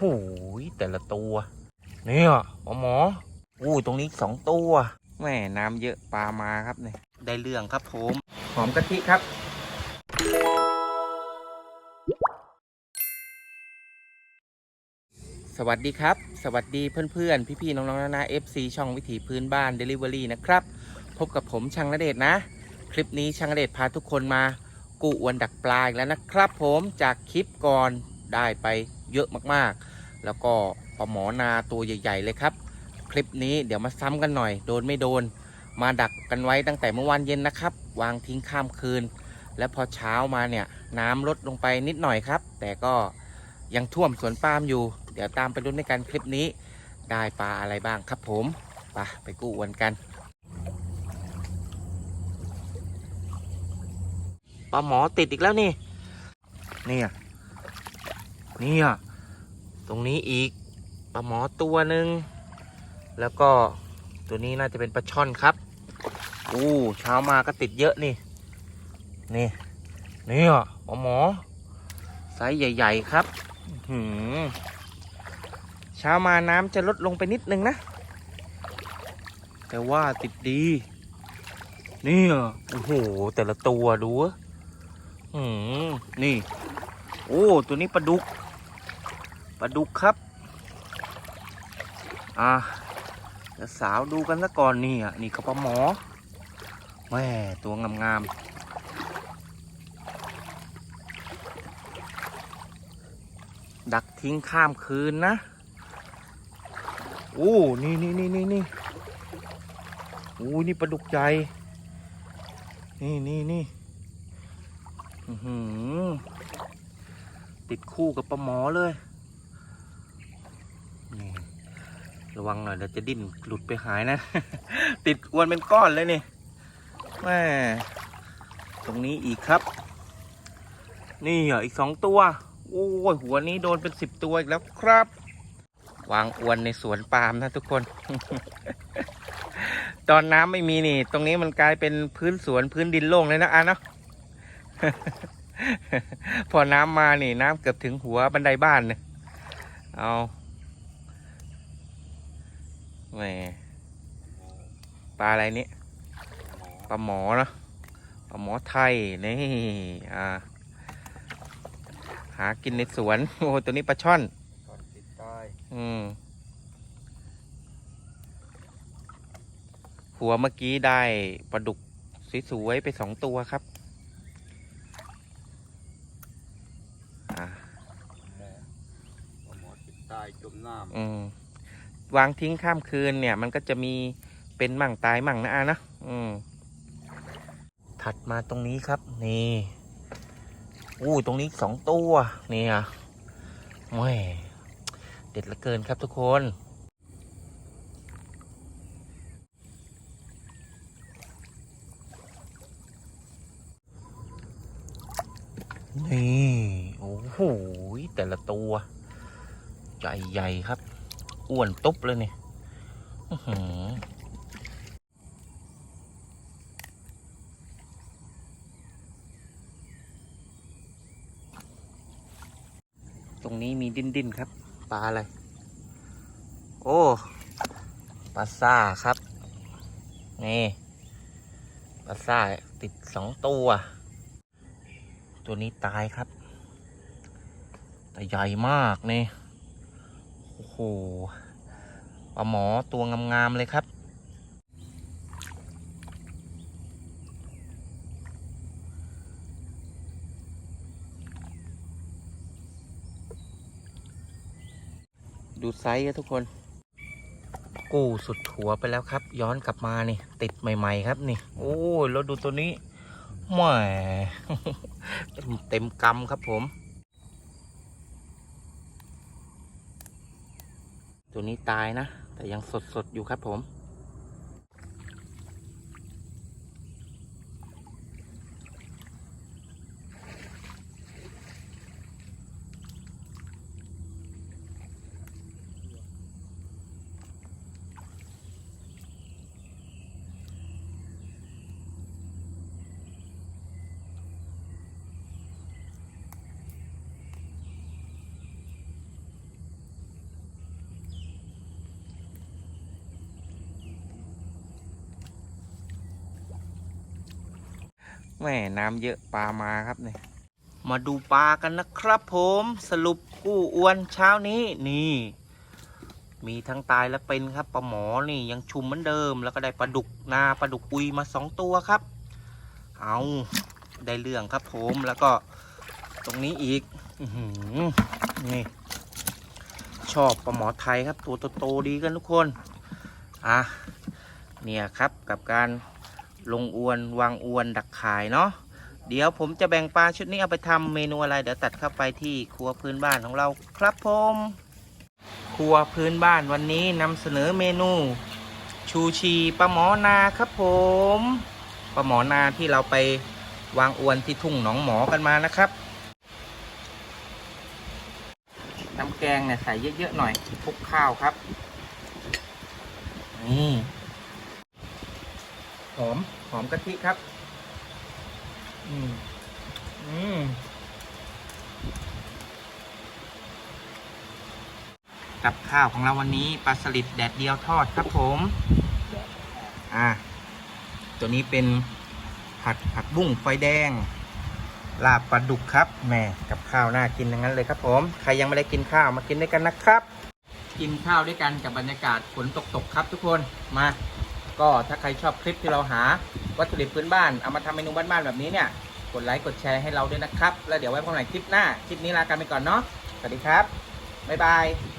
โหแต่ละตัว เนี่ยหมอหมออู้ตรงนี้สองตัวแม่น้ำเยอะปลามาครับเนี่ยได้เรื่องครับผมหอมกะทิครับสวัสดีครับ สวัสดีเพื่อนๆ พี่ๆ น้องๆนานา FC ช่องวิถีพื้นบ้าน Delivery นะครับ พบกับผมช่างนเดชนะ คลิปนี้ช่างนเดชพาทุกคนมา กูอวนดักปลาอีกแล้วนะครับผมจากคลิปก่อน ได้ไปเยอะมากๆ แล้วก็ปลาหมอนาตัวใหญ่ ๆ เลยครับ คลิปนี้เดี๋ยวมาซ้ำกันหน่อย โดนไม่โดน มาดักกันไว้ตั้งแต่เมื่อวานเย็นนะครับ วางทิ้งข้ามคืน และพอเช้ามาเนี่ยน้ำลดลงไปนิดหน่อยครับ แต่ก็ยังท่วมสวนปาล์มอยู่ เดี๋ยวตามไปลุ้นในการคลิปนี้ ได้ปลาอะไรบ้างครับผมไปไปกู้อวนกันปลาหมอติดอีกแล้วนี่ นี่ย เนี่ยตรงนี้อีกปลาหมอตัวหนึ่งแล้วก็ตัวนี้น่าจะเป็นปลาช่อนครับอู้เช้ามาก็ติดเยอะนี่ นี่นี่ยปลาหมอไซส์ใหญ่ ๆ ครับหือเช้ามาน้ำจะลดลงไปนิดนึงนะ แต่ว่าติดดี นี่ยโอ้โห แต่ละตัวดูอืมนี่ โอ้ ตัวนี้ปลาดุก ปลาดุกครับ อะสาวดูกันซะก่อนนี่อะนี่เขาปลาหมอแม่ตัวงามๆ ดักทิ้งข้ามคืนนะ โอ้ นี่นี่นี่นี่นี่โอ้นี่ปลาดุกใหญ่ นี่นี่นี่หือติดคู่กับปลาหมอเลย นี่ ระวังหน่อยเดี๋ยวจะดิ้นหลุดไปหายนะ ติดอวนเป็นก้อนเลยนี่แม่ตรงนี้อีกครับ นี่เหรออีกสองตัว โอ้ยหัวนี้โดนเป็นสิบตัวอีกแล้วครับ วางอวนในสวนปาล์มนะทุกคน ตอนน้ำไม่มีนี่ ตรงนี้มันกลายเป็นพื้นสวนพื้นดินโล่งเลยนะอะเนาะพอน้ำมานี่น้ำเกือบถึงหัวบันไดบ้านเนี่ยเอา แหมปลาอะไรนี่ปลาหมอเนาะปลาหมอไทยนี่อ่าหากินในสวนโอ้ตัวนี้ปลาช่อนก่อนติดใต้อืมหัวเมื่อกี้ได้ปลาดุกสวยๆไปสองตัวครับอ่าหมอปลาหมอติดใต้จมน้อืม วางทิ้งข้ามคืนเนี่ย มันก็จะมีเป็นมั่งตายมั่งนะอานะอืมถัดมาตรงนี้ครับนี่อู้ตรงนี้สองตัวเนี่ยแหม่เด็ดเหลือเกินครับทุกคนนี่ โอ้โหแต่ละตัว ใหญ่ๆครับ อ้วนตุ๊บเลยเนี่ยตรงนี้มีดิ้นดิ้นครับ ปลาอะไร โอ้ ปลาซ่าครับ นี่ ปลาซ่าติดสองตัว ตัวนี้ตายครับ แต่ใหญ่มากนี่ โอ้โหปลาหมอตัวงามๆเลยครับ ดูไซส์ครับทุกคน กู้สุดหัวไปแล้วครับ ย้อนกลับมานี่ ติดใหม่ ๆ ครับนี่ โอ้ยแล้วดูตัวนี้แหมเต็มเต็มกำครับผม ตัวนี้ตายนะ แต่ยังสดๆอยู่ครับผม แม่น้ำเยอะปลามาครับเนี่ย มาดูปลากันนะครับผมสรุปกู้อวนเช้านี้นี่ มีทั้งตายและเป็นครับปลาหมอนี่ยังชุมเหมือนเดิม แล้วก็ได้ปลาดุกนาปลาดุกอุยมาสองตัวครับ เอาได้เรื่องครับผมแล้วก็ตรงนี้อีกอื้อหือนี่ ชอบปลาหมอไทยครับตัวโตๆดีกันทุกคน อะเนี่ยครับกับการ ลงอวนวางอวนดักขายเนาะเดี๋ยวผมจะแบ่งปลาชุดนี้เอาไปทำเมนูอะไร เดี๋ยวตัดเข้าไปที่ครัวพื้นบ้านของเราครับผมครัวพื้นบ้านวันนี้นำเสนอเมนู ชูชีปลาหมอนาครับผมปลาหมอนาที่เราไปวางอวนที่ทุ่งหนองหมอกันมานะครับน้ำแกงเนี่ยใส่เยอะๆหน่อยคลุกข้าวครับนี่ หอม หอมกะทิครับ อืม อืมกับข้าวของเราวันนี้ปลาสลิดแดดเดียวทอดครับผม อ่า ตัวนี้เป็นผัดผักบุ้งไฟแดง ลาบปลาดุกครับแหม่กับข้าวน่ากินทั้งนั้นเลยครับผม ใครยังไม่ได้กินข้าวมากินด้วยกันนะครับ กินข้าวด้วยกันกับบรรยากาศฝนตกๆครับทุกคน มา ก็ถ้าใครชอบคลิปที่เราหาวัตถุดิบพื้นบ้านเอามาทำเมนูบ้านๆแบบนี้เนี่ยกดไลค์กดแชร์ให้เราด้วยนะครับ แล้วเดี๋ยวไว้พบกันใหม่คลิปหน้า คลิปนี้ลากันไปก่อนเนาะสวัสดีครับบ๊ายบาย